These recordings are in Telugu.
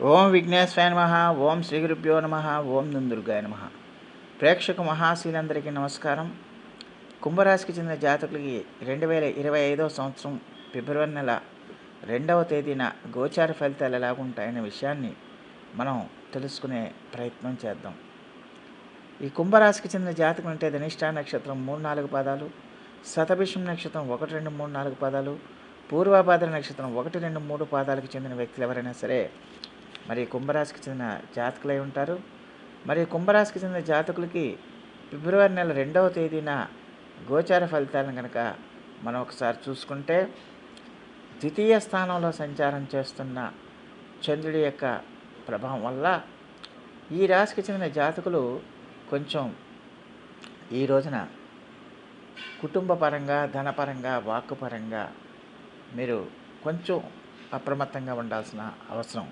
ఓం విఘ్నేశ్వరాయ నమ ఓం శ్రీ గురుభ్యో నమ ఓం దుందుర్గాయ నమ. ప్రేక్షక మహాశీలందరికీ నమస్కారం. కుంభరాశికి చెందిన జాతకులకి రెండు వేల ఇరవై ఐదవ సంవత్సరం ఫిబ్రవరి నెల రెండవ తేదీన గోచార ఫలితాలు ఎలాగుంటాయనే విషయాన్ని మనం తెలుసుకునే ప్రయత్నం చేద్దాం. ఈ కుంభరాశికి చెందిన జాతకం అంటే ధనిష్ఠా నక్షత్రం మూడు నాలుగు పాదాలు శతభిషం నక్షత్రం ఒకటి రెండు మూడు నాలుగు పాదాలు పూర్వభాద్ర నక్షత్రం ఒకటి రెండు మూడు పాదాలకు చెందిన వ్యక్తులు ఎవరైనా సరే మరి కుంభరాశికి చెందిన జాతకులై ఉంటారు. మరి కుంభరాశికి చెందిన జాతకులకి ఫిబ్రవరి నెల రెండవ తేదీన గోచార ఫలితాలను కనుక మనం ఒకసారి చూసుకుంటే ద్వితీయ స్థానంలో సంచారం చేస్తున్న చంద్రుడి యొక్క ప్రభావం వల్ల ఈ రాశికి చెందిన జాతకులు కొంచెం ఈ రోజున కుటుంబపరంగా ధనపరంగా వాక్కుపరంగా మీరు కొంచెం అప్రమత్తంగా ఉండాల్సిన అవసరం.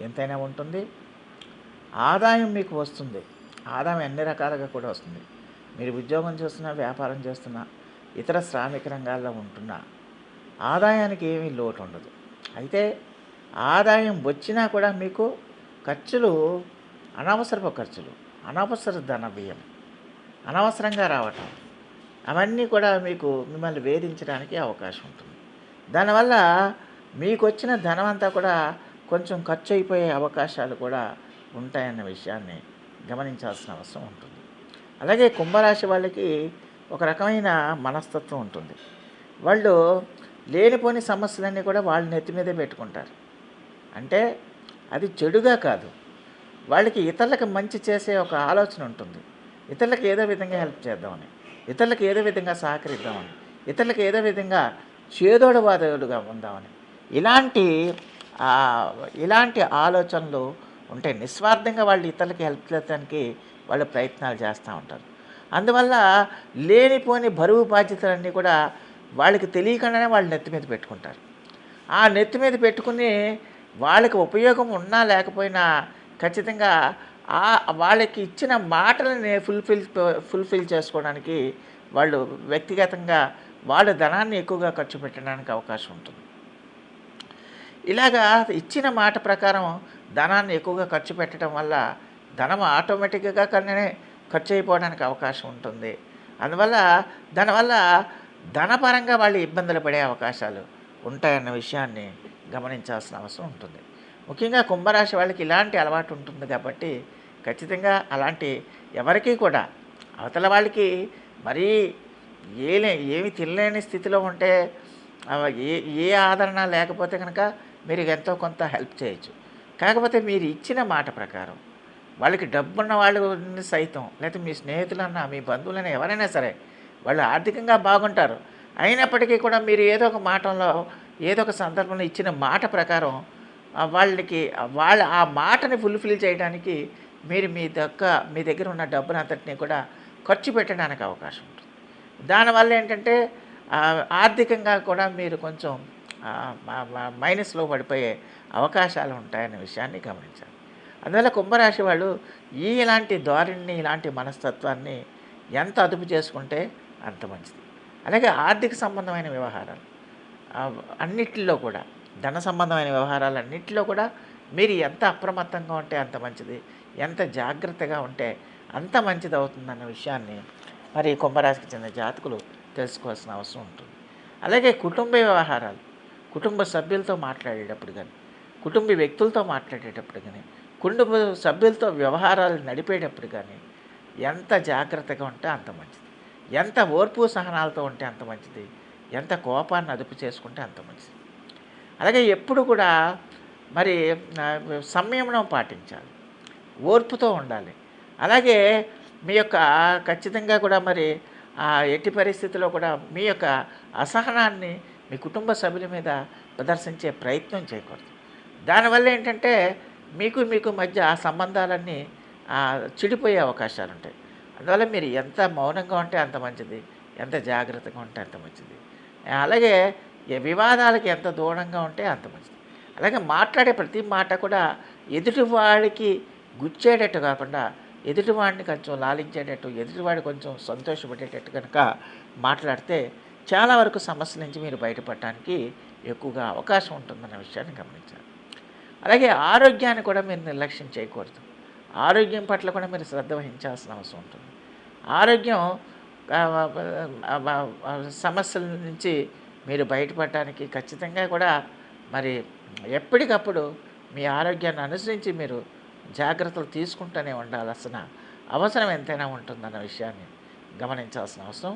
ఎంతైనా ఉంటుంది. ఆదాయం మీకు వస్తుంది. ఆదాయం అన్ని రకాలుగా కూడా వస్తుంది. మీరు ఉద్యోగం చేస్తున్నా వ్యాపారం చేస్తున్నా ఇతర శ్రామిక రంగాల్లో ఉంటున్నా ఆదాయానికి ఏమీ లోటు ఉండదు. అయితే ఆదాయం వచ్చినా కూడా మీకు ఖర్చులు అనవసరపు ఖర్చులు అనవసర ధన వ్యయం అనవసరంగా రావటం అవన్నీ కూడా మీకు మిమ్మల్ని వేధించడానికి అవకాశం ఉంటుంది. దానివల్ల మీకు వచ్చిన ధనం అంతా కూడా కొంచెం ఖర్చు అయిపోయే అవకాశాలు కూడా ఉంటాయన్న విషయాన్ని గమనించాల్సిన అవసరం ఉంటుంది. అలాగే కుంభరాశి వాళ్ళకి ఒక రకమైన మనస్తత్వం ఉంటుంది. వాళ్ళు లేనిపోని సమస్యలన్నీ కూడా వాళ్ళ నెత్తి మీదే పెట్టుకుంటారు. అంటే అది చెడుగా కాదు. వాళ్ళకి ఇతరులకు మంచి చేసే ఒక ఆలోచన ఉంటుంది. ఇతరులకు ఏదో విధంగా హెల్ప్ చేద్దామని ఇతరులకు ఏదో విధంగా సహకరిద్దామని ఇతరులకు ఏదో విధంగా చేదోడవాదోడుగా ఉందామని ఇలాంటి ఇలాంటి ఆలోచనలు ఉంటే నిస్వార్థంగా వాళ్ళు ఇతరులకి హెల్ప్ చేయడానికి వాళ్ళు ప్రయత్నాలు చేస్తూ ఉంటారు. అందువల్ల లేనిపోని బరువు బాధ్యతలన్నీ కూడా వాళ్ళకి తెలియకుండానే వాళ్ళు నెత్తి మీద పెట్టుకుంటారు. ఆ నెత్తి మీద పెట్టుకుని వాళ్ళకి ఉపయోగం ఉన్నా లేకపోయినా ఖచ్చితంగా ఆ వాళ్ళకి ఇచ్చిన మాటలని ఫుల్ఫిల్ ఫుల్ఫిల్ చేసుకోవడానికి వాళ్ళు వ్యక్తిగతంగా వాళ్ళ ధనాన్ని ఎక్కువగా ఖర్చు పెట్టడానికి అవకాశం ఉంటుంది. ఇలాగా ఇచ్చిన మాట ప్రకారం ధనాన్ని ఎక్కువగా ఖర్చు పెట్టడం వల్ల ధనం ఆటోమేటిక్గా కనే ఖర్చు అయిపోవడానికి అవకాశం ఉంటుంది. అందువల్ల దానివల్ల ధనపరంగా వాళ్ళు ఇబ్బందులు పడే అవకాశాలు ఉంటాయన్న విషయాన్ని గమనించాల్సిన అవసరం ఉంటుంది. ముఖ్యంగా కుంభరాశి వాళ్ళకి ఇలాంటి అలవాటు ఉంటుంది కాబట్టి ఖచ్చితంగా అలాంటి ఎవరికీ కూడా అవతల వాళ్ళకి మరీ ఏలే ఏమి తినలేని స్థితిలో ఉంటే ఏ ఏ ఆదరణ లేకపోతే కనుక మీరు ఎంతో కొంత హెల్ప్ చేయొచ్చు. కాకపోతే మీరు ఇచ్చిన మాట ప్రకారం వాళ్ళకి డబ్బున్న వాళ్ళు సైతం లేకపోతే మీ స్నేహితులన్నా మీ బంధువులన్నా ఎవరైనా సరే వాళ్ళు ఆర్థికంగా బాగుంటారు. అయినప్పటికీ కూడా మీరు ఏదో ఒక మాటలో ఏదో ఒక సందర్భంలో ఇచ్చిన మాట ప్రకారం వాళ్ళకి వాళ్ళ ఆ మాటని ఫుల్ఫిల్ చేయడానికి మీరు మీ దగ్గర మీ దగ్గర ఉన్న డబ్బును అంతటిని కూడా ఖర్చు పెట్టడానికి అవకాశం ఉంటుంది. దానివల్ల ఏంటంటే ఆర్థికంగా కూడా మీరు కొంచెం మైనస్లో పడిపోయే అవకాశాలు ఉంటాయనే విషయాన్ని గమనించాలి. అందువల్ల కుంభరాశి వాళ్ళు ఈ ఇలాంటి ధోరణిని ఇలాంటి మనస్తత్వాన్ని ఎంత అదుపు చేసుకుంటే అంత మంచిది. అలాగే ఆర్థిక సంబంధమైన వ్యవహారాలు అన్నిటిలో కూడా ధన సంబంధమైన వ్యవహారాలు అన్నిటిలో కూడా మీరు ఎంత అప్రమత్తంగా ఉంటే అంత మంచిది ఎంత జాగ్రత్తగా ఉంటే అంత మంచిది అవుతుందన్న విషయాన్ని మరి కుంభరాశికి చెందిన జాతకులు తెలుసుకోవాల్సిన అవసరం ఉంటుంది. అలాగే కుటుంబ వ్యవహారాలు కుటుంబ సభ్యులతో మాట్లాడేటప్పుడు కానీ కుటుంబ వ్యక్తులతో మాట్లాడేటప్పుడు కానీ కుటుంబ సభ్యులతో వ్యవహారాలు నడిపేటప్పుడు కానీ ఎంత జాగ్రత్తగా ఉంటే అంత మంచిది. ఎంత ఓర్పు సహనాలతో ఉంటే అంత మంచిది. ఎంత కోపాన్ని అదుపు చేసుకుంటే అంత మంచిది. అలాగే ఎప్పుడు కూడా మరి సంయమనం పాటించాలి. ఓర్పుతో ఉండాలి. అలాగే మీ యొక్క ఖచ్చితంగా కూడా మరి ఆ ఎట్టి పరిస్థితిలో కూడా మీ యొక్క అసహనాన్ని మీ కుటుంబ సభ్యుల మీద ప్రదర్శించే ప్రయత్నం చేయకూడదు. దానివల్ల ఏంటంటే మీకు మీకు మధ్య ఆ సంబంధాలన్నీ చెడిపోయే అవకాశాలు ఉంటాయి. అందువల్ల మీరు ఎంత మౌనంగా ఉంటే అంత మంచిది ఎంత జాగ్రత్తగా ఉంటే అంత మంచిది. అలాగే వివాదాలకి ఎంత దూరంగా ఉంటే అంత మంచిది. అలాగే మాట్లాడే ప్రతి మాట కూడా ఎదుటివాడికి గుచ్చేటట్టు కాకుండా ఎదుటివాడిని కొంచెం లాలించేటట్టు ఎదుటివాడి కొంచెం సంతోషపడేటట్టు కనుక మాట్లాడితే చాలా వరకు సమస్యల నుంచి మీరు బయటపడటానికి ఎక్కువగా అవకాశం ఉంటుందన్న విషయాన్ని గమనించాలి. అలాగే ఆరోగ్యాన్ని కూడా మీరు నిర్లక్ష్యం చేయకూడదు. ఆరోగ్యం పట్ల కూడా మీరు శ్రద్ధ వహించాల్సిన అవసరం ఉంటుంది. ఆరోగ్యం సమస్యల నుంచి మీరు బయటపడటానికి ఖచ్చితంగా కూడా మరి ఎప్పటికప్పుడు మీ ఆరోగ్యాన్ని అనుసరించి మీరు జాగ్రత్తలు తీసుకుంటూనే ఉండాల్సిన అవసరం ఎంతైనా ఉంటుందన్న విషయాన్ని గమనించాల్సిన అవసరం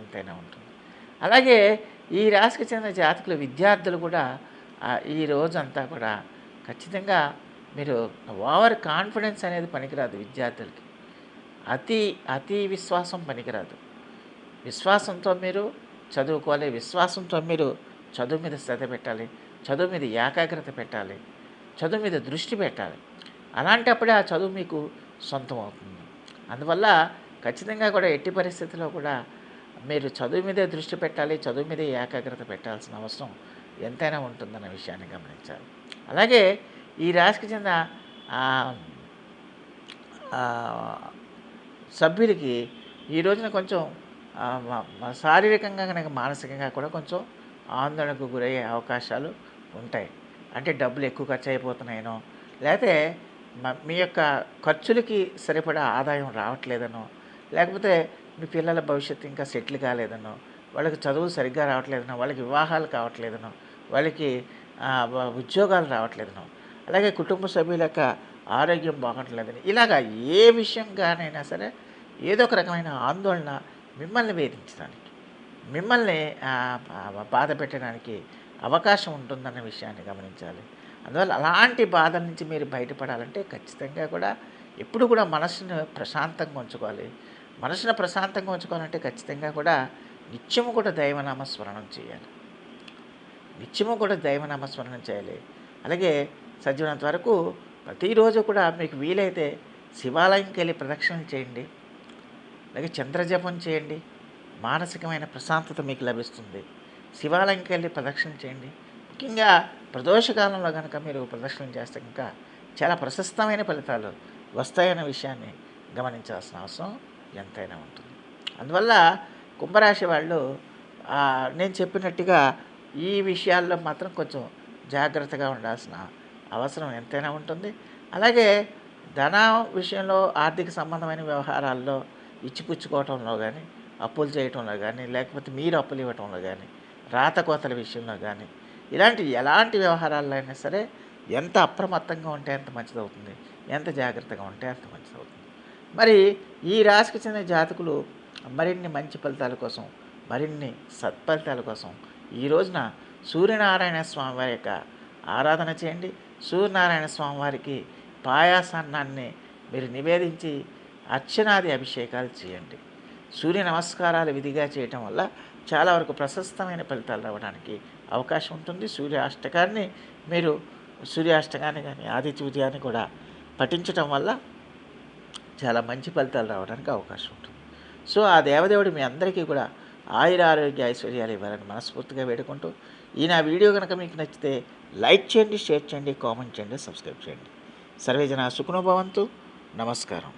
ఎంతైనా ఉంటుంది. అలాగే ఈ రాశికి చెందిన జాతకులు విద్యార్థులు కూడా ఈ రోజంతా కూడా ఖచ్చితంగా మీరు ఓవర్ కాన్ఫిడెన్స్ అనేది పనికిరాదు విద్యార్థులకి. అతి అతి విశ్వాసం పనికిరాదు. విశ్వాసంతో మీరు చదువుకోవాలి విశ్వాసంతో మీరు చదువు మీద శ్రద్ధ పెట్టాలి చదువు మీద ఏకాగ్రత పెట్టాలి చదువు మీద దృష్టి పెట్టాలి. అలాంటప్పుడే ఆ చదువు మీకు సొంతం అవుతుంది. అందువల్ల ఖచ్చితంగా కూడా ఎట్టి పరిస్థితిలో కూడా మీరు చదువు మీదే దృష్టి పెట్టాలి చదువు మీదే ఏకాగ్రత పెట్టాల్సిన అవసరం ఎంతైనా ఉంటుందన్న విషయాన్ని గమనించాలి. అలాగే ఈ రాశికి చెందిన సభ్యులకి ఈ రోజున కొంచెం శారీరకంగా కనుక మానసికంగా కూడా కొంచెం ఆందోళనకు గురయ్యే అవకాశాలు ఉంటాయి. అంటే డబ్బులు ఎక్కువ ఖర్చు అయిపోతున్నాయనో లేకపోతే మీ యొక్క ఖర్చులకి సరిపడా ఆదాయం రావట్లేదనో లేకపోతే మీ పిల్లల భవిష్యత్తు ఇంకా సెటిల్ కాలేదనో వాళ్ళకి చదువు సరిగ్గా రావట్లేదనో వాళ్ళకి వివాహాలు కావట్లేదనో వాళ్ళకి ఉద్యోగాలు రావట్లేదనో అలాగే కుటుంబ సభ్యుల యొక్క ఆరోగ్యం బాగట్లేదని ఇలాగా ఏ విషయంగానైనా సరే ఏదో ఒక రకమైన ఆందోళన మిమ్మల్ని వేధించడానికి మిమ్మల్ని బాధ పెట్టడానికి అవకాశం ఉంటుందన్న విషయాన్ని గమనించాలి. అందువల్ల అలాంటి బాధల నుంచి మీరు బయటపడాలంటే ఖచ్చితంగా కూడా ఎప్పుడు కూడా మనసును ప్రశాంతంగా ఉంచుకోవాలి. మనసును ప్రశాంతంగా ఉంచుకోవాలంటే ఖచ్చితంగా కూడా నిత్యము కూడా దైవనామ స్మరణం చేయాలి. నిత్యము కూడా దైవనామ స్మరణం చేయాలి. అలాగే సజ్జనంత వరకు ప్రతిరోజు కూడా మీకు వీలైతే శివాలయంకి వెళ్ళి ప్రదక్షిణలు చేయండి. అలాగే చంద్రజపం చేయండి. మానసికమైన ప్రశాంతత మీకు లభిస్తుంది. శివాలయంకి వెళ్ళి ప్రదక్షిణ చేయండి. ముఖ్యంగా ప్రదోషకాలంలో కనుక మీరు ప్రదక్షిణ చేస్తే కనుక చాలా ప్రశస్తమైన ఫలితాలు వస్తాయన్న విషయాన్ని గమనించాల్సిన అవసరం. ఎంతైనా ఉంటుంది. అందువల్ల కుంభరాశి వాళ్ళు నేను చెప్పినట్టుగా ఈ విషయాల్లో మాత్రం కొంచెం జాగ్రత్తగా ఉండాల్సిన అవసరం ఎంతైనా ఉంటుంది. అలాగే ధన విషయంలో ఆర్థిక సంబంధమైన వ్యవహారాల్లో ఇచ్చిపుచ్చుకోవటంలో కానీ అప్పులు చేయటంలో కానీ లేకపోతే మీరు అప్పులు ఇవ్వటంలో కానీ రాత కోతల విషయంలో కానీ ఇలాంటి ఎలాంటి వ్యవహారాల్లో అయినా సరే ఎంత అప్రమత్తంగా ఉంటే అంత మంచిదవుతుంది. ఎంత జాగ్రత్తగా ఉంటే అంత మంచిదవుతుంది. మరి ఈ రాశికి చెందిన జాతకులు మరిన్ని మంచి ఫలితాల కోసం మరిన్ని సత్ఫలితాల కోసం ఈ రోజున సూర్యనారాయణ స్వామి వారి యొక్క ఆరాధన చేయండి. సూర్యనారాయణ స్వామి వారికి పాయాసాన్నాన్ని మీరు నివేదించి అర్చనాది అభిషేకాలు చేయండి. సూర్య నమస్కారాలు విధిగా చేయటం వల్ల చాలా వరకు ప్రశస్తమైన ఫలితాలు రావడానికి అవకాశం ఉంటుంది. సూర్య అష్టకాన్ని మీరు సూర్యాష్టకాన్ని కానీ ఆదిత్య ఉదయాన్ని కూడా పఠించటం వల్ల చాలా మంచి ఫలితాలు రావడానికి అవకాశం ఉంటుంది. సో ఆ దేవదేవుడు మీ అందరికీ కూడా ఆయుర ఆరోగ్య ఐశ్వర్యాలు ఇవ్వాలని మనస్ఫూర్తిగా వేడుకుంటూ ఈ నా వీడియో కనుక మీకు నచ్చితే లైక్ చేయండి షేర్ చేయండి కామెంట్ చేయండి సబ్స్క్రైబ్ చేయండి. సర్వేజన సుఖనోభవంతు నమస్కారం.